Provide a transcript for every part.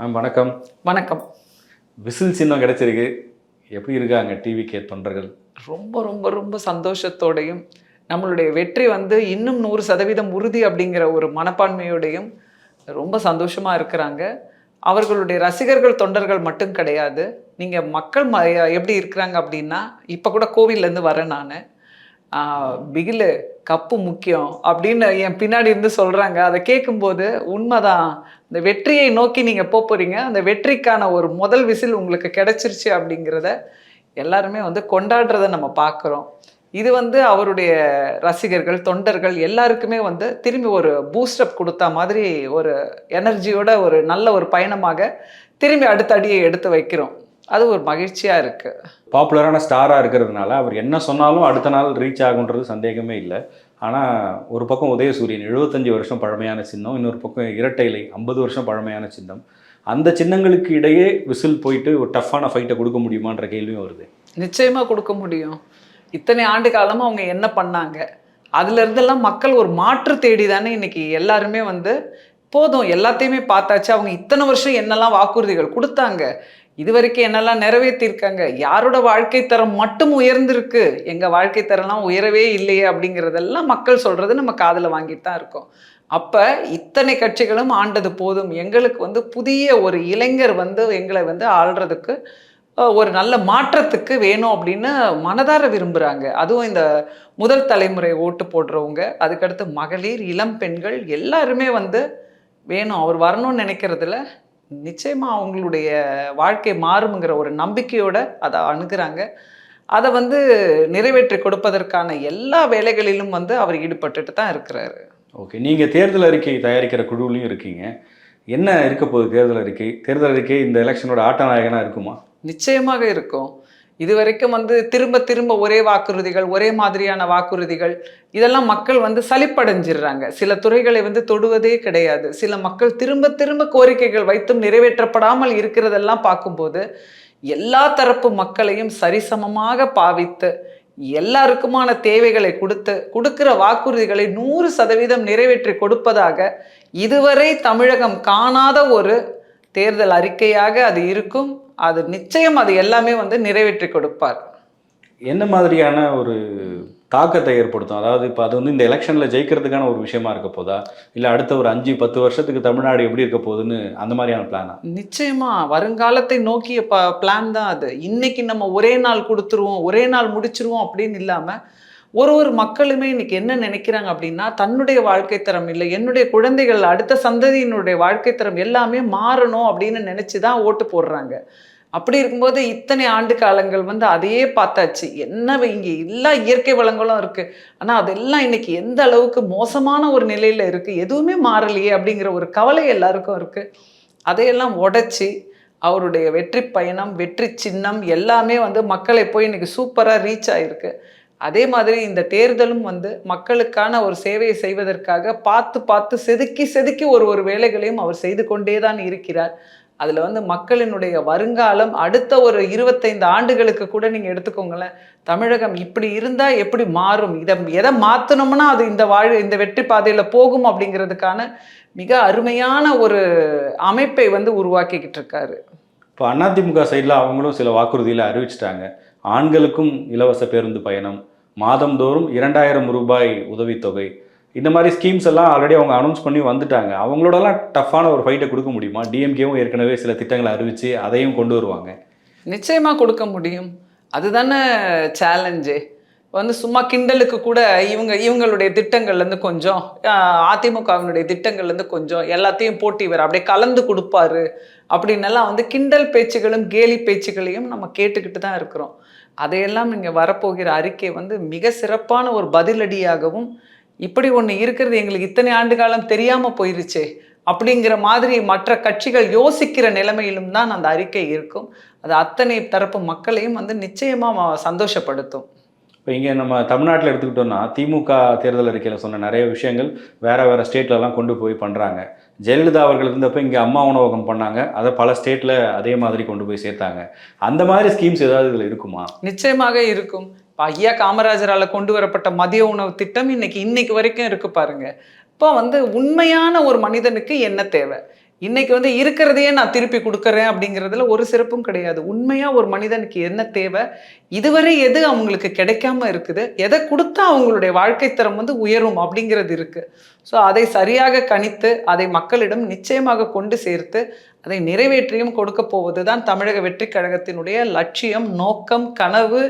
Ma'am வணக்கம். வணக்கம். Whistle சின்னம் கிடைச்சிருக்கு. எப்படி இருக்காங்க டிவிகே தொண்டர்கள்? ரொம்ப ரொம்ப ரொம்ப சந்தோஷத்தோடையும் நம்மளுடைய வெற்றி வந்து இன்னும் நூறு சதவீதம் உறுதி அப்படிங்கிற ஒரு மனப்பான்மையோடையும் ரொம்ப சந்தோஷமா இருக்கிறாங்க. அவர்களுடைய ரசிகர்கள் தொண்டர்கள் மட்டும் கிடையாது. நீங்க மக்கள் ம எப்படி இருக்கிறாங்க அப்படின்னா இப்போ கூட கோவில்லேருந்து வரேன் நான். பிகிலு கப்பு முக்கியம் அப்படின்னு என் பின்னாடி இருந்து சொல்கிறாங்க அதை கேட்கும்போது உண்மைதான். இந்த வெற்றியை நோக்கி நீங்கள் போக போகிறீங்க அந்த வெற்றிக்கான ஒரு முதல் விசில் உங்களுக்கு கிடைச்சிருச்சு அப்படிங்கிறத எல்லாருமே வந்து கொண்டாடுறத நம்ம பார்க்குறோம். இது வந்து அவருடைய ரசிகர்கள் தொண்டர்கள் எல்லாருக்குமே வந்து திரும்பி ஒரு பூஸ்டப் கொடுத்த மாதிரி ஒரு எனர்ஜியோட ஒரு நல்ல ஒரு பயணமாக திரும்பி அடுத்த அடியை எடுத்து வைக்கிறோம். அது ஒரு மகிழ்ச்சியாக இருக்குது பாப்புலரான ஸ்டாராக இருக்கிறதுனால அவர் என்ன சொன்னாலும் அடுத்த நாள் ரீச் ஆகுன்றது சந்தேகமே இல்லை. ஆனால் ஒரு பக்கம் உதயசூரியன் 75 வருஷம் பழமையான சின்னம் இன்னொரு பக்கம் இரட்டை இலை ஐம்பது வருஷம் பழமையான சின்னம். அந்த சின்னங்களுக்கு இடையே விசில் போயிட்டு ஒரு டஃப்பான ஃபைட்டை கொடுக்க முடியுமான்ற கேள்வியும் வருது. நிச்சயமாக கொடுக்க முடியும். இத்தனை ஆண்டு காலமாக அவங்க என்ன பண்ணாங்க? அதுலேருந்தெல்லாம் மக்கள் ஒரு மாற்று தேடி தானே இன்னைக்கு எல்லாருமே வந்து போதும் எல்லாத்தையுமே பார்த்தாச்சு. அவங்க இத்தனை வருஷம் என்னெல்லாம் வாக்குறுதிகள் கொடுத்தாங்க? இது வரைக்கும் என்னெல்லாம் நிறைவேற்றிருக்காங்க? யாரோட வாழ்க்கை தரம் மட்டும் உயர்ந்திருக்கு? எங்கள் வாழ்க்கை தரம்லாம் உயரவே இல்லையே அப்படிங்கிறதெல்லாம் மக்கள் சொல்கிறது நம்ம காதில் வாங்கிட்டு தான் இருக்கோம். அப்போ இத்தனை கட்சிகளும் ஆண்டது போதும். எங்களுக்கு வந்து புதிய ஒரு இளைஞர் வந்து எங்களை வந்து ஆள்றதுக்கு ஒரு நல்ல மாற்றத்துக்கு வேணும் அப்படின்னு மனதார விரும்புகிறாங்க அதுவும் இந்த முதல் தலைமுறை ஓட்டு போடுறவங்க அதுக்கடுத்து மகளிர் இளம் பெண்கள் எல்லாருமே வந்து வேணும். அவர் வரணும்னு நினைக்கிறதுல நிச்சயமா அவங்களுடைய வாழ்க்கை மாறுங்கிற ஒரு நம்பிக்கையோட அதை அணுகுறாங்க. அதை வந்து நிறைவேற்றி கொடுப்பதற்கான எல்லா வேலைகளிலும் வந்து அவர் ஈடுபட்டுட்டு தான் இருக்கிறாரு. ஓகே நீங்கள் தேர்தல் அறிக்கை தயாரிக்கிற குழுவிலையும் இருக்கீங்க. என்ன இருக்க போகுது தேர்தல் அறிக்கை? தேர்தல் அறிக்கை இந்த எலெக்ஷனோட ஆட்ட நாயகனா இருக்குமா? நிச்சயமாக இருக்கும். இது வரைக்கும் வந்து திரும்ப திரும்ப ஒரே வாக்குறுதிகள் ஒரே மாதிரியான வாக்குறுதிகள் இதெல்லாம் மக்கள் வந்து சலிப்படைஞ்சிடுறாங்க. சில துறைகளை வந்து தொடுவதே கிடையாது. சில மக்கள் திரும்ப திரும்ப கோரிக்கைகள் வைத்தும் நிறைவேற்றப்படாமல் இருக்கிறதெல்லாம் பார்க்கும்போது எல்லா தரப்பு மக்களையும் சரிசமமாக பாவித்து எல்லாருக்குமான தேவைகளை கொடுத்து கொடுக்கிற வாக்குறுதிகளை நூறு சதவீதம் நிறைவேற்றி கொடுப்பதாக இதுவரை தமிழகம் காணாத ஒரு தேர்தல் அறிக்கையாக அது இருக்கும். அது நிச்சயம் அது எல்லாமே வந்து நிறைவேற்றி கொடுப்பார். என்ன மாதிரியான ஒரு தாக்கத்தை ஏற்படுத்தும்? அதாவது இப்போ அது வந்து இந்த எலெக்ஷனில் ஜெயிக்கிறதுக்கான ஒரு விஷயமா இருக்க போதா? இல்லை அடுத்த ஒரு அஞ்சு பத்து வருஷத்துக்கு தமிழ்நாடு எப்படி இருக்க போகுதுன்னு அந்த மாதிரியான பிளானா நிச்சயமா. வருங்காலத்தை நோக்கிய ப பிளான் தான் அது. இன்னைக்கு நம்ம ஒரே நாள் கொடுத்துருவோம் ஒரே நாள் முடிச்சிருவோம் அப்படின்னு இல்லாமல் ஒரு ஒரு மக்களுமே இன்னைக்கு என்ன நினைக்கிறாங்க அப்படின்னா தன்னுடைய வாழ்க்கை தரம் இல்லை என்னுடைய குழந்தைகள் அடுத்த சந்ததியினுடைய வாழ்க்கை தரம் எல்லாமே மாறணும் அப்படின்னு நினச்சி தான் ஓட்டு போடுறாங்க. அப்படி இருக்கும்போது இத்தனை ஆண்டு காலங்கள் வந்து அதையே பார்த்தாச்சு. என்ன இங்கே எல்லா இயற்கை வளங்களும் இருக்குது ஆனால் அதெல்லாம் இன்னைக்கு எந்த அளவுக்கு மோசமான ஒரு நிலையில் இருக்குது எதுவுமே மாறலையே அப்படிங்கிற ஒரு கவலை எல்லாருக்கும் இருக்குது அதையெல்லாம் உடைச்சி அவருடைய வெற்றி பயணம் வெற்றி சின்னம் எல்லாமே வந்து மக்களை போய் இன்னைக்கு சூப்பராக ரீச் ஆயிருக்கு. அதே மாதிரி இந்த தேர்தலும் வந்து மக்களுக்கான ஒரு சேவையை செய்வதற்காக பார்த்து பார்த்து செதுக்கி செதுக்கி ஒரு ஒரு வேலைகளையும் அவர் செய்து கொண்டே தான் இருக்கிறார். அதில் வந்து மக்களினுடைய வருங்காலம் அடுத்த ஒரு இருபத்தைந்து ஆண்டுகளுக்கு கூட நீங்கள் எடுத்துக்கோங்களேன். தமிழகம் இப்படி இருந்தால் எப்படி மாறும்? இதை எதை மாற்றணும்னா அது இந்த வாழ் இந்த வெற்றி பாதையில் போகும் அப்படிங்கிறதுக்கான மிக அருமையான ஒரு அமைப்பை வந்து உருவாக்கிக்கிட்டு இருக்காரு. இப்போ அதிமுக சைடில் அவங்களும் சில வாக்குறுதிகளை அறிவிச்சிட்டாங்க. ஆண்களுக்கும் இலவச பேருந்து பயணம். மாதந்தோறும் இரண்டாயிரம் ரூபாய் உதவித்தொகை. இந்த மாதிரி ஸ்கீம்ஸ் எல்லாம் ஆல்ரெடி அவங்க அனௌன்ஸ் பண்ணி வந்துட்டாங்க. அவங்களோடலாம் டஃப்பான ஒரு ஃபைட்டை கொடுக்க முடியுமா? டிஎம்கேவும் ஏற்கனவே சில திட்டங்களை அறிவித்து அதையும் கொண்டு வருவாங்க. நிச்சயமாக கொடுக்க முடியும். அதுதானே சேலஞ்சு வந்து சும்மா கிண்டலுக்கு கூட இவங்க இவங்களுடைய திட்டங்கள்லேருந்து கொஞ்சம் அதிமுகவினுடைய திட்டங்கள்லேருந்து கொஞ்சம் எல்லாத்தையும் போட்டி வர அப்படியே கலந்து கொடுப்பாரு. அப்படின்னெல்லாம் வந்து கிண்டல் பேச்சுகளும் கேலி பேச்சுகளையும் நம்ம கேட்டுக்கிட்டு தான் இருக்கிறோம். அதையெல்லாம் இங்கே வரப்போகிற அறிக்கை வந்து மிக சிறப்பான ஒரு பதிலடியாகவும் இப்படி ஒன்று இருக்கிறது எங்களுக்கு இத்தனை ஆண்டு காலம் தெரியாமல் போயிருச்சே அப்படிங்கிற மாதிரி மற்ற கட்சிகள் யோசிக்கிற நிலைமையிலும் தான் அந்த அறிக்கை இருக்கும். அது அத்தனை தரப்பு மக்களையும் வந்து நிச்சயமாக சந்தோஷப்படுத்தும். இப்போ இங்கே நம்ம தமிழ்நாட்டில் எடுத்துக்கிட்டோம்னா திமுக தேர்தல் அறிக்கையில் சொன்ன நிறைய விஷயங்கள் வேறு வேறு ஸ்டேட்லலாம் கொண்டு போய் பண்ணுறாங்க ஜெயலலிதா அவர்கள் இருந்தப்போ இங்கே அம்மா உணவகம் பண்ணாங்க. அதை பல ஸ்டேட்டில் அதே மாதிரி கொண்டு போய் சேர்த்தாங்க. அந்த மாதிரி ஸ்கீம்ஸ் ஏதாவது இதில் இருக்குமா? நிச்சயமாக இருக்கும். இப்ப ஐயா காமராஜரால் கொண்டு வரப்பட்ட மதிய உணவு திட்டம் இன்னைக்கு இன்னைக்கு வரைக்கும் இருக்கு பாருங்க. இப்போ வந்து உண்மையான ஒரு மனிதனுக்கு என்ன தேவை? இன்னைக்கு வந்து இருக்கிறதையே நான் திருப்பி கொடுக்குறேன் அப்படிங்கிறதுல ஒரு சிறப்பும் கிடையாது. உண்மையா ஒரு மனிதனுக்கு என்ன தேவை? இதுவரை எது அவங்களுக்கு கிடைக்காம இருக்குது? எதை கொடுத்தா அவங்களுடைய வாழ்க்கை தரம் வந்து உயரும் அப்படிங்கிறது இருக்கு. ஸோ அதை சரியாக கணித்து அதை மக்களிடம் நிச்சயமாக கொண்டு சேர்த்து அதை நிறைவேற்றியும் கொடுக்க போவது தான் தமிழக வெற்றி கழகத்தினுடைய லட்சியம் நோக்கம் கனவு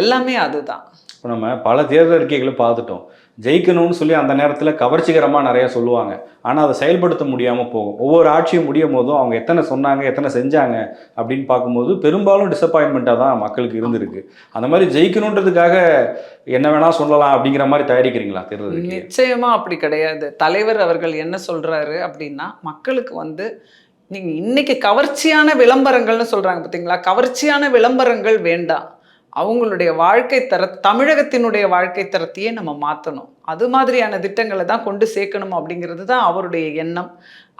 எல்லாமே அதுதான். இப்போ நம்ம பல தேர்தல் அறிக்கைகளை பார்த்துட்டோம். ஜெயிக்கணும்னு சொல்லி அந்த நேரத்தில் கவர்ச்சிகரமாக நிறைய சொல்லுவாங்க. ஆனால் அதை செயல்படுத்த முடியாமல் போகும். ஒவ்வொரு ஆட்சியும் முடியும் போதும் அவங்க எத்தனை சொன்னாங்க எத்தனை செஞ்சாங்க அப்படின்னு பார்க்கும்போது பெரும்பாலும் டிசப்பாயின்மெண்ட்டாக தான் மக்களுக்கு இருந்திருக்கு. அந்த மாதிரி ஜெயிக்கணுன்றதுக்காக என்ன வேணால் சொல்லலாம் அப்படிங்கிற மாதிரி தயாரிக்கிறீங்களா தேர்தல் நிச்சயமாக அப்படி கிடையாது. தலைவர் அவர்கள் என்ன சொல்கிறாரு அப்படின்னா மக்களுக்கு வந்து நீங்கள் இன்னைக்கு கவர்ச்சியான விளம்பரங்கள்னு சொல்கிறாங்க பார்த்தீங்களா கவர்ச்சியான விளம்பரங்கள் வேண்டாம். அவங்களுடைய வாழ்க்கை தர தமிழகத்தினுடைய வாழ்க்கை தரத்தையே நம்ம மாற்றணும் அது மாதிரியான திட்டங்களை தான் கொண்டு சேர்க்கணும் அப்படிங்கிறது தான் அவருடைய எண்ணம்.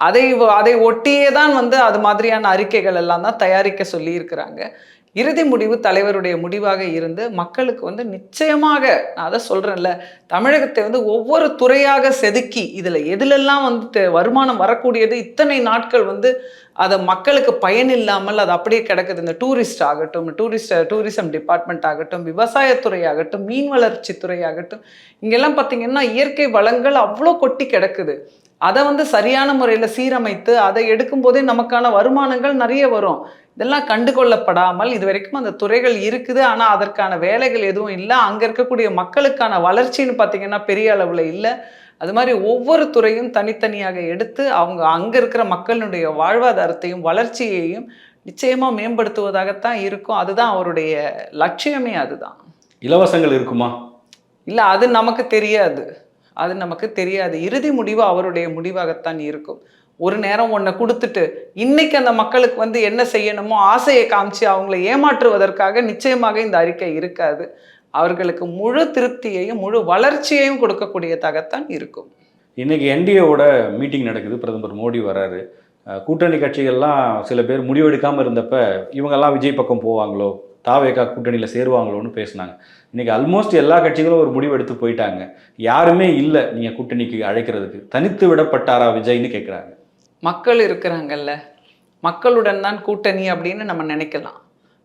அதை அதை ஒட்டியே தான் வந்து அது மாதிரியான அறிக்கைகள் எல்லாம் தான் தயாரிக்க சொல்லியிருக்கிறாங்க. இறுதி முடிவு தலைவருடைய முடிவாக இருந்து மக்களுக்கு வந்து நிச்சயமாக நான் அதை சொல்கிறேன்ல தமிழகத்தை வந்து ஒவ்வொரு துறையாக செதுக்கி இதில் எதுலெல்லாம் வந்து வருமானம் வரக்கூடியது இத்தனை நாட்கள் வந்து அதை மக்களுக்கு பயன் இல்லாமல் அது அப்படியே கிடக்குது. இந்த டூரிஸ்ட் ஆகட்டும் டூரிஸ்ட் டூரிசம் டிபார்ட்மெண்ட் ஆகட்டும் விவசாயத்துறை ஆகட்டும் மீன் வளர்ச்சித்துறை ஆகட்டும் இங்கெல்லாம் பார்த்தீங்கன்னா இயற்கை வளங்கள் அவ்வளோ கொட்டி கிடக்குது. அதை வந்து சரியான முறையில் சீரமைத்து அதை எடுக்கும்போதே நமக்கான வருமானங்கள் நிறைய வரும். இதெல்லாம் கண்டுகொள்ளப்படாமல் இது வரைக்கும் அந்த துறைகள் இருக்குது. ஆனால் அதற்கான வேலைகள் எதுவும் இல்லை. அங்கே இருக்கக்கூடிய மக்களுக்கான வளர்ச்சின்னு பார்த்தீங்கன்னா பெரிய அளவில் இல்லை. அது மாதிரி ஒவ்வொரு துறையும் தனித்தனியாக எடுத்து அவங்க அங்கே இருக்கிற மக்களுடைய வாழ்வாதாரத்தையும் வளர்ச்சியையும் நிச்சயமாக மேம்படுத்துவதாகத்தான் இருக்கும். அதுதான் அவருடைய லட்சியமே அதுதான். இலவசங்கள் இருக்குமா? இல்லை அது நமக்கு தெரியாது. அது நமக்கு தெரியாது. இறுதி முடிவு அவருடைய முடிவாகத்தான் இருக்கும். ஒரு நேரம் ஒன்றை கொடுத்துட்டு இன்னைக்கு அந்த மக்களுக்கு வந்து என்ன செய்யணுமோ ஆசையை காமிச்சு அவங்கள ஏமாற்றுவதற்காக நிச்சயமாக இந்த அறிக்கை இருக்காது. அவர்களுக்கு முழு திருப்தியையும் முழு வளர்ச்சியையும் கொடுக்கக்கூடியதாகத்தான் இருக்கும். இன்னைக்கு என்டிஏவோட மீட்டிங் நடக்குது. பிரதமர் மோடி வராரு. கூட்டணி கட்சிகள்லாம் சில பேர் முடிவெடுக்காமல் இருந்தப்ப இவங்கெல்லாம் விஜய் பக்கம் போவாங்களோ தாவேகா கூட்டணியில் சேருவாங்களோன்னு பேசுனாங்க. இன்னைக்கு ஆல்மோஸ்ட் எல்லா கட்சிகளும் ஒரு முடிவு எடுத்து போயிட்டாங்க. யாருமே இல்லை நீங்கள் கூட்டணிக்கு அழைக்கிறதுக்கு. தனித்து விடப்பட்டாரா விஜய்னு கேட்குறாங்க மக்கள் இருக்கிறாங்கல்ல மக்களுடன் தான் கூட்டணி அப்படின்னு நம்ம நினைக்கலாம்.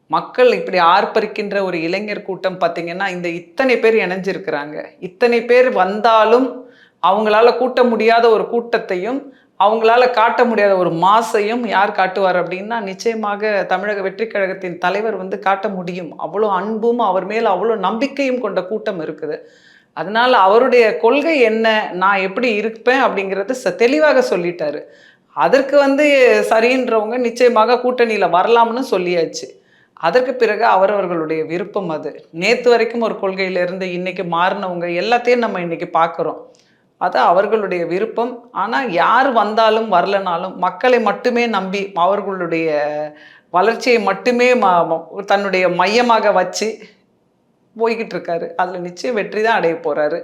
மக்கள் இப்படி ஆர்ப்பரிக்கின்ற ஒரு இளைஞர் கூட்டம் பார்த்தீங்கன்னா இந்த இத்தனை பேர் இணைஞ்சிருக்கிறாங்க. இத்தனை பேர் வந்தாலும் அவங்களால கூட்ட முடியாத ஒரு கூட்டத்தையும் அவங்களால காட்ட முடியாத ஒரு மாசையும் யார் காட்டுவார் அப்படின்னா நிச்சயமாக தமிழக வெற்றி கழகத்தின் தலைவர் வந்து காட்ட முடியும். அவ்வளோ அன்பும் அவர் மேல் அவ்வளோ நம்பிக்கையும் கொண்ட கூட்டம் இருக்குது. அதனால அவருடைய கொள்கை என்ன நான் எப்படி இருப்பேன் அப்படிங்கிறது ச- தெளிவாக சொல்லிட்டாரு. அதற்கு வந்து சரின்றவங்க நிச்சயமாக கூட்டணியில் வரலாம்னு சொல்லியாச்சு. அதற்கு பிறகு அவரவர்களுடைய விருப்பம் அது. நேற்று வரைக்கும் ஒரு கொள்கையிலிருந்து இன்னைக்கு மாறினவங்க எல்லாத்தையும் நம்ம இன்னைக்கு பார்க்குறோம் அது அவர்களுடைய விருப்பம். ஆனால் யார் வந்தாலும் வரலனாலும் மக்களை மட்டுமே நம்பி அவர்களுடைய வளர்ச்சியை மட்டுமே ம- தன்னுடைய மையமாக வச்சு போய்கிட்டு இருக்காரு அதில் நிச்சயம் வெற்றி தான் அடைய போகிறாரு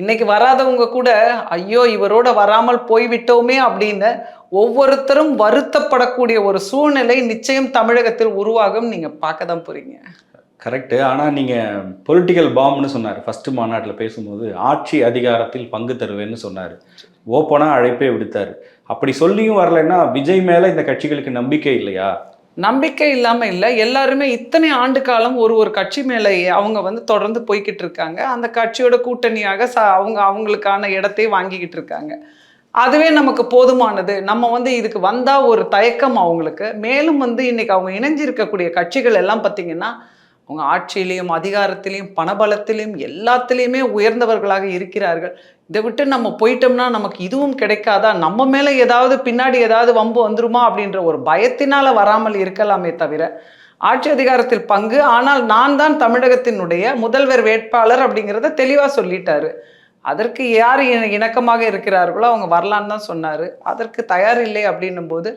இன்னைக்கு வராதவங்க கூட ஐயோ இவரோட வராமல் போய்விட்டோமே அப்படின்னு ஒவ்வொருத்தரும் வருத்தப்படக்கூடிய ஒரு சூழ்நிலை நிச்சயம் தமிழகத்தில் உருவாகும். நீங்கள் பார்க்க தான் போறீங்க. கரெக்டு ஆனால் நீங்கள் பொலிட்டிக்கல் பாம்னு சொன்னார். ஃபஸ்ட்டு மாநாட்டில் பேசும்போது ஆட்சி அதிகாரத்தில் பங்கு தருவேன்னு சொன்னார். ஓப்பனாக அழைப்பே விடுத்தார். அப்படி சொல்லியும் வரலைன்னா விஜய் மேலே இந்த கட்சிகளுக்கு நம்பிக்கை இல்லையா? நம்பிக்கை இல்லாமல் இல்லை. எல்லாருமே இத்தனை ஆண்டு காலம் ஒரு ஒரு கட்சி மேலே அவங்க வந்து தொடர்ந்து போய்கிட்டு இருக்காங்க. அந்த கட்சியோட கூட்டணியாக ச அவங்க அவங்களுக்கான இடத்தை வாங்கிக்கிட்டு இருக்காங்க. அதுவே நமக்கு போதுமானது. நம்ம வந்து இதுக்கு வந்தால் ஒரு தயக்கம் அவங்களுக்கு. மேலும் வந்து இன்னைக்கு அவங்க இணைஞ்சிருக்கக்கூடிய கட்சிகள் எல்லாம் பார்த்தீங்கன்னா அவங்க ஆட்சியிலையும் அதிகாரத்திலையும் பணபலத்திலையும் எல்லாத்துலேயுமே உயர்ந்தவர்களாக இருக்கிறார்கள். இதை விட்டு நம்ம போயிட்டோம்னா நமக்கு இதுவும் கிடைக்காதா? நம்ம மேலே ஏதாவது பின்னாடி ஏதாவது வம்பு வந்துருமா? அப்படின்ற ஒரு பயத்தினால வராமல் இருக்கலாமே தவிர ஆட்சி அதிகாரத்தில் பங்கு. ஆனால் நான் தான் தமிழகத்தினுடைய முதல்வர் வேட்பாளர் அப்படிங்கிறத தெளிவாக சொல்லிட்டாரு. அதற்கு யார் இணக்கமாக இருக்கிறார்களோ அவங்க வரலான்னு தான் சொன்னார். அதற்கு தயார் இல்லை அப்படின்னும் போது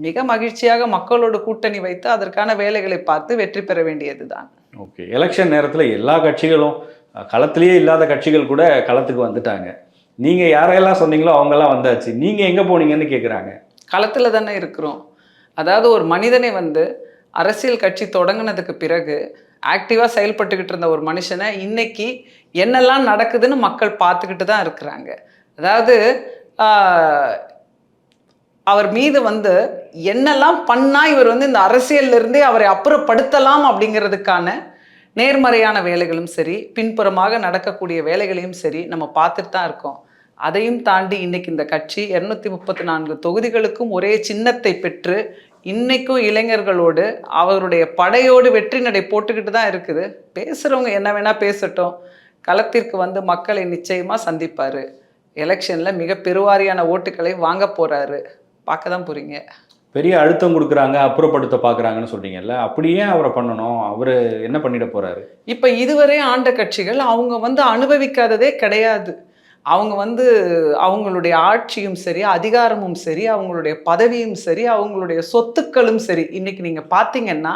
மிக மகிழ்ச்சியாக மக்களோடு கூட்டணி வைத்து அதற்கான வேலைகளை பார்த்து வெற்றி பெற வேண்டியது தான் ஓகே. எலெக்ஷன் நேரத்தில் எல்லா கட்சிகளும் களத்திலேயே இல்லாத கட்சிகள் கூட களத்துக்கு வந்துட்டாங்க. நீங்கள் யாரையெல்லாம் சொன்னீங்களோ அவங்கெல்லாம் வந்தாச்சு. நீங்கள் எங்கே போனீங்கன்னு கேட்குறாங்க களத்தில் தானே இருக்கிறோம். அதாவது ஒரு மனிதனை வந்து அரசியல் கட்சி தொடங்கினதுக்கு பிறகு ஆக்டிவாக செயல்பட்டுக்கிட்டு இருந்த ஒரு மனுஷனை இன்னைக்கு என்னெல்லாம் நடக்குதுன்னு மக்கள் பார்த்துக்கிட்டு தான் இருக்கிறாங்க. அதாவது அவர் மீது வந்து என்னெல்லாம் பண்ணால் இவர் வந்து இந்த அரசியல்ல இருந்தே அவரை அப்புறப்படுத்தலாம் அப்படிங்கிறதுக்கான நேர்மறையான வேலைகளும் சரி பின்புறமாக நடக்கக்கூடிய வேலைகளையும் சரி நம்ம பார்த்துட்டு தான் இருக்கோம். அதையும் தாண்டி இன்னைக்கு இந்த கட்சி இரநூத்தி முப்பத்தி நான்கு தொகுதிகளுக்கும் ஒரே சின்னத்தை பெற்று இன்னைக்கும் இளைஞர்களோடு அவருடைய படையோடு வெற்றி நடை போட்டுக்கிட்டு தான் இருக்குது. பேசுகிறவங்க என்ன வேணால் பேசட்டும். களத்திற்கு வந்து மக்களை நிச்சயமாக சந்திப்பார். எலெக்ஷனில் மிக பெருவாரியான ஓட்டுகளை வாங்க போகிறாரு பார்க்க தான் போகிறீங்க பெரிய அழுத்தம் கொடுக்குறாங்க அப்புறப்படுத்த பார்க்குறாங்கன்னு சொல்கிறீங்கல்ல அப்படியே அவரை பண்ணணும்? அவர் என்ன பண்ணிட போகிறாரு இப்போ இதுவரை ஆண்ட கட்சிகள் அவங்க வந்து அனுபவிக்காததே கிடையாது. அவங்க வந்து அவங்களுடைய ஆட்சியும் சரி அதிகாரமும் சரி அவங்களுடைய பதவியும் சரி அவங்களுடைய சொத்துக்களும் சரி இன்னைக்கு நீங்கள் பார்த்தீங்கன்னா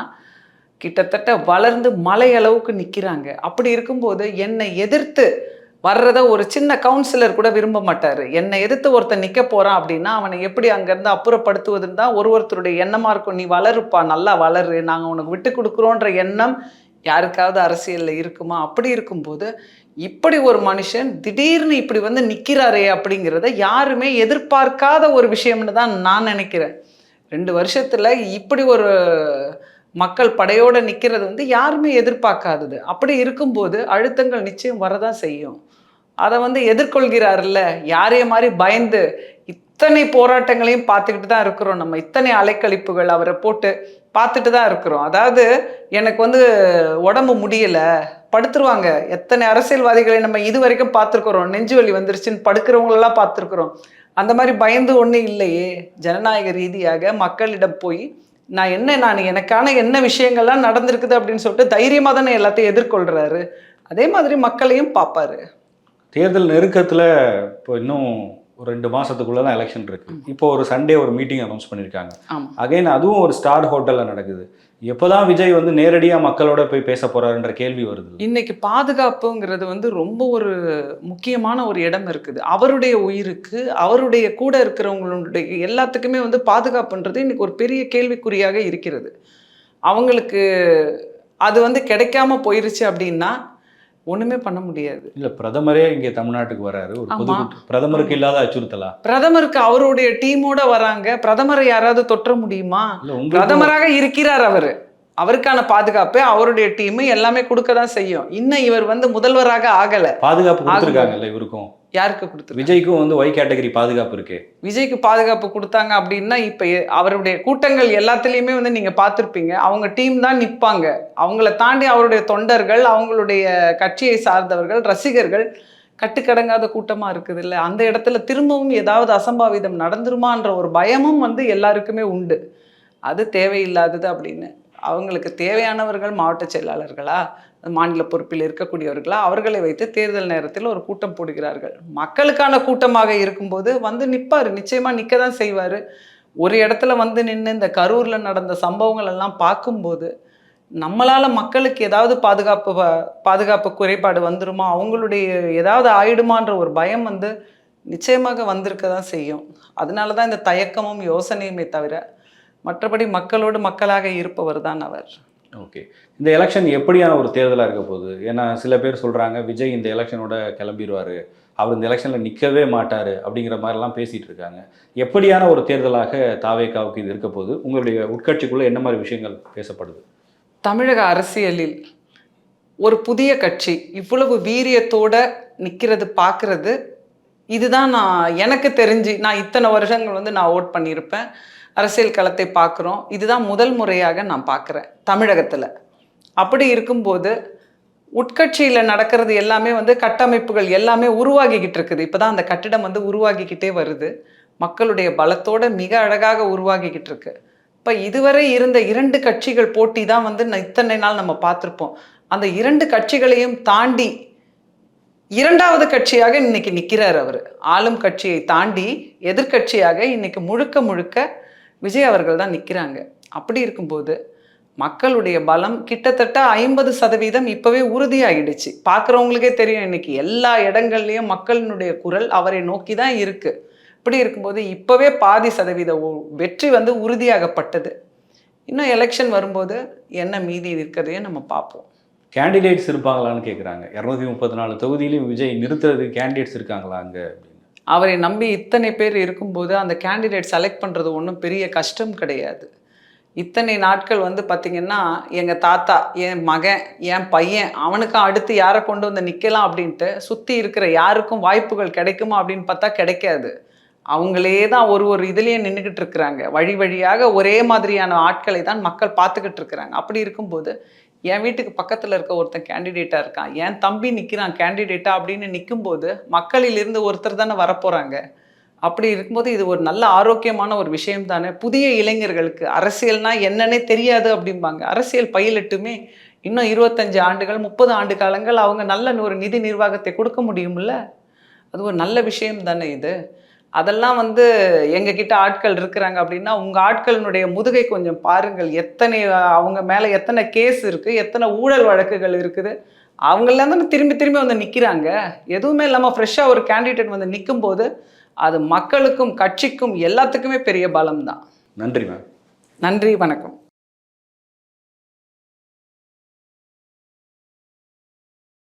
கிட்டத்தட்ட வளர்ந்து மலையளவுக்கு நிற்கிறாங்க அப்படி இருக்கும்போது என்னை எதிர்த்து வர்றத ஒரு சின்ன கவுன்சிலர் கூட விரும்ப மாட்டார். என்னை எதிர்த்து ஒருத்தன் நிற்க போகிறான் அப்படின்னா அவனை எப்படி அங்கேருந்து அப்புறப்படுத்துவதுன்னு தான் ஒரு ஒருத்தருடைய எண்ணமாக இருக்கும். நீ வளருப்பா நல்லா வளரு. நாங்கள் உனக்கு விட்டு கொடுக்குறோன்ற எண்ணம் யாருக்காவது அரசியலில் இருக்குமா? அப்படி இருக்கும்போது இப்படி ஒரு மனுஷன் திடீர்னு இப்படி வந்து நிற்கிறாரே அப்படிங்கிறத யாருமே எதிர்பார்க்காத ஒரு விஷயம்னு தான் நான் நினைக்கிறேன். ரெண்டு வருஷத்தில் இப்படி ஒரு மக்கள் படையோடு நிற்கிறது வந்து யாருமே எதிர்பார்க்காதது. அப்படி இருக்கும்போது அழுத்தங்கள் நிச்சயம் வரதான் செய்யும். அதை வந்து எதிர்கொள்கிறார்ல யாரைய மாதிரி பயந்து இத்தனை போராட்டங்களையும் பார்த்துக்கிட்டு தான் இருக்கிறோம் நம்ம. இத்தனை அலைக்கழிப்புகள் அவரை போட்டு பார்த்துட்டு தான் இருக்கிறோம். அதாவது எனக்கு வந்து உடம்பு முடியலை. படுத்துருவாங்க. எத்தனை அரசியல்வாதிகளை நம்ம இது வரைக்கும் பார்த்துருக்குறோம். நெஞ்சு வலி வந்துருச்சுன்னு படுக்கிறவங்களெல்லாம் பார்த்துருக்குறோம். அந்த மாதிரி பயந்து ஒன்றும் இல்லையே. ஜனநாயக ரீதியாக மக்களிடம் போய் நான் என்ன நான் எனக்கான என்ன விஷயங்கள்லாம் நடந்திருக்குது அப்படின்னு சொல்லிட்டு தைரியமாக தானே எல்லாத்தையும் எதிர்கொள்கிறாரு அதே மாதிரி மக்களையும் பார்ப்பாரு. தேர்தல் நெருக்கத்துல இப்போ இன்னும் ஒரு ரெண்டு மாசத்துக்குள்ள தான் எலெக்ஷன் இருக்கு. இப்போ ஒரு சண்டே ஒரு மீட்டிங் அனௌன்ஸ் பண்ணியிருக்காங்க அகைன் அதுவும் ஒரு ஸ்டார் ஹோட்டல்ல நடக்குது. எப்போதான் விஜய் வந்து நேரடியா மக்களோட போய் பேச போறாருன்ற கேள்வி வருது. இன்னைக்கு பாதுகாப்புங்கிறது வந்து ரொம்ப ஒரு முக்கியமான ஒரு இடம் இருக்குது. அவருடைய உயிருக்கு அவருடைய கூட இருக்கிறவங்களுடைய எல்லாத்துக்குமே வந்து பாதுகாப்புன்றது இன்னைக்கு ஒரு பெரிய கேள்விக்குறியாக இருக்கிறது. அவங்களுக்கு அது வந்து கிடைக்காம போயிருச்சு அப்படின்னா ஒண்ணுமே பண்ண முடியாது. இல்ல பிரதமரே இங்க தமிழ்நாட்டுக்கு வராரு. ஒரு பொது. பிரதமருக்கு இல்லாத அச்சுறுத்தலா? பிரதமருக்கு அவருடைய டீமோட வராங்க. பிரதமரை யாராவது தொற்ற முடியுமா? பிரதமராக இருக்கிறார் அவரு. அவருக்கான பாதுகாப்பு அவருடைய டீம் எல்லாமே கொடுக்க தான் செய்யும். இன்னும் இவர் வந்து முதல்வராக ஆகல. பாதுகாப்பு கொடுத்துருக்காங்கல்ல இவருக்கும்? யாருக்கு கொடுத்துருக்கு விஜய்க்கும் வந்து ஒய் கேட்டகரி பாதுகாப்பு இருக்கு. விஜய்க்கு பாதுகாப்பு கொடுத்தாங்க அப்படின்னா இப்போ அவருடைய கூட்டங்கள் எல்லாத்துலேயுமே வந்து நீங்கள் பார்த்துருப்பீங்க. அவங்க டீம் தான் நிற்பாங்க அவங்கள தாண்டி அவருடைய தொண்டர்கள் அவங்களுடைய கட்சியை சார்ந்தவர்கள் ரசிகர்கள் கட்டுக்கடங்காத கூட்டமாக இருக்குது இல்லை அந்த இடத்துல திரும்பவும் ஏதாவது அசம்பாவிதம் நடந்துருமான்ற ஒரு பயமும் வந்து எல்லாருக்குமே உண்டு. அது தேவையில்லாதது அப்படின்னு. அவங்களுக்கு தேவையானவர்கள் மாவட்ட செயலாளர்களா? மாநில பொறுப்பில் இருக்கக்கூடியவர்களா அவர்களை வைத்து தேர்தல் நேரத்தில் ஒரு கூட்டம் போடுகிறார்கள். மக்களுக்கான கூட்டமாக இருக்கும்போது வந்து நிற்பார் நிச்சயமாக நிற்க தான் செய்வார். ஒரு இடத்துல வந்து நின்று இந்த கரூரில் நடந்த சம்பவங்கள் எல்லாம் பார்க்கும்போது நம்மளால் மக்களுக்கு ஏதாவது பாதுகாப்பு வ- பாதுகாப்பு குறைபாடு வந்துருமா? அவங்களுடைய ஏதாவது ஆயிடுமான்ற ஒரு பயம் வந்து நிச்சயமாக வந்திருக்க தான் செய்யும். அதனால தான் இந்த தயக்கமும் யோசனையுமே தவிர மற்றபடி மக்களோடு மக்களாக இருப்பவர் தான் அவர். ஓகே. இந்த எலெக்ஷன் எப்படியான ஒரு தேர்தலாக இருக்க போகுது? ஏன்னா சில பேர் சொல்கிறாங்க விஜய் இந்த எலெக்ஷனோட கிளம்பிடுவார் அவர் இந்த எலெக்ஷனில் நிற்கவே மாட்டார். அப்படிங்கிற மாதிரிலாம் பேசிகிட்டு இருக்காங்க. எப்படியான ஒரு தேர்தலாக தாவேக்காவுக்கு இது இருக்க போகுது? உங்களுடைய உட்கட்சிக்குள்ளே என்ன மாதிரி விஷயங்கள் பேசப்படுது? தமிழக அரசியலில் ஒரு புதிய கட்சி இவ்வளவு வீரியத்தோட நிற்கிறது பார்க்கறது இதுதான் நான் எனக்கு தெரிஞ்சு நான் இத்தனை வருஷங்கள் வந்து நான் ஓட் பண்ணியிருப்பேன். அரசியல் களத்தை பார்க்குறோம். இதுதான் முதல் முறையாக நான் பார்க்குறேன் தமிழகத்தில். அப்படி இருக்கும்போது உட்கட்சியில் நடக்கிறது எல்லாமே வந்து கட்டமைப்புகள் எல்லாமே உருவாகிக்கிட்டு இருக்குது. இப்போ தான் அந்த கட்டிடம் வந்து உருவாகிக்கிட்டே வருது. மக்களுடைய பலத்தோட மிக அழகாக உருவாகிக்கிட்டு இருக்கு. இப்போ இதுவரை இருந்த இரண்டு கட்சிகள் போட்டி தான் வந்து இத்தனை நாள் நம்ம பார்த்துருப்போம். அந்த இரண்டு கட்சிகளையும் தாண்டி இரண்டாவது கட்சியாக இன்னைக்கு நிற்கிறார் அவர். ஆளும் கட்சியை தாண்டி எதிர்க்கட்சியாக இன்னைக்கு முழுக்க முழுக்க விஜய் அவர்கள் தான் நிற்கிறாங்க அப்படி இருக்கும்போது மக்களுடைய பலம் கிட்டத்தட்ட ஐம்பது சதவீதம் இப்போவே உறுதியாகிடுச்சு பார்க்குறவங்களுக்கே தெரியும் இன்னைக்கு எல்லா இடங்கள்லையும் மக்களினுடைய குரல் அவரை நோக்கி தான் இருக்கு. இப்படி இருக்கும்போது இப்போவே பாதி சதவீத வெற்றி வந்து உறுதியாகப்பட்டது. இன்னும் எலெக்ஷன் வரும்போது என்ன மீதி இருக்கிறதையும் நம்ம பார்ப்போம். கேண்டிடேட்ஸ் இருப்பாங்களான்னு கேட்குறாங்க இரநூத்தி முப்பத்தி நாலு தொகுதியிலையும் விஜய் நிறுத்துறதுக்கு கேண்டிடேட்ஸ் இருக்காங்களா அங்கே? அவரை நம்பி இத்தனை பேர் இருக்கும்போது அந்த கேண்டிடேட் செலக்ட் பண்ணுறது ஒன்றும் பெரிய கஷ்டம் கிடையாது. இத்தனை நாட்கள் வந்து பார்த்திங்கன்னா எங்கள் தாத்தா என் மகன் என் பையன் அவனுக்கு அடுத்து யாரை கொண்டு வந்து நிற்கலாம் அப்படின்ட்டு சுற்றி இருக்கிற யாருக்கும் வாய்ப்புகள் கிடைக்குமா அப்படின்னு பார்த்தா கிடைக்காது. அவங்களே தான் ஒரு ஒரு இதுலேயே நின்றுக்கிட்டு இருக்கிறாங்க. வழி வழியாக ஒரே மாதிரியான ஆட்களை தான் மக்கள் பார்த்துக்கிட்டு இருக்கிறாங்க. அப்படி இருக்கும்போது என் வீட்டுக்கு பக்கத்தில் இருக்க ஒருத்தன் கேண்டிடேட்டாக இருக்கான். என் தம்பி நிற்கிறான் கேண்டிடேட்டா அப்படின்னு நிற்கும்போது மக்களிலிருந்து ஒருத்தர் தானே வரப்போகிறாங்க அப்படி இருக்கும்போது இது ஒரு நல்ல ஆரோக்கியமான ஒரு விஷயம் தானே. புதிய இளைஞர்களுக்கு அரசியல்னா என்னன்னே தெரியாது அப்படிம்பாங்க. அரசியல் பயிலட்டுமே இன்னும் இருபத்தஞ்சு ஆண்டுகள் முப்பது ஆண்டு காலங்கள் அவங்க நல்ல ஒரு நிதி நிர்வாகத்தை கொடுக்க முடியும்ல? அது ஒரு நல்ல விஷயம் தானே இது. அதெல்லாம் வந்து எங்ககிட்ட ஆட்கள் இருக்கிறாங்க அப்படின்னா உங்கள் ஆட்களினுடைய முதுகை கொஞ்சம் பாருங்கள். எத்தனை அவங்க மேலே எத்தனை கேஸ் இருக்குது எத்தனை ஊழல் வழக்குகள் இருக்குது. அவங்களாம் தானே திரும்பி திரும்பி வந்து நிற்கிறாங்க எதுவுமே இல்லாமல் ஃப்ரெஷ்ஷாக ஒரு கேண்டிடேட் வந்து நிற்கும்போது அது மக்களுக்கும் கட்சிக்கும் எல்லாத்துக்குமே பெரிய பலம் தான் நன்றி மேம் நன்றி வணக்கம்.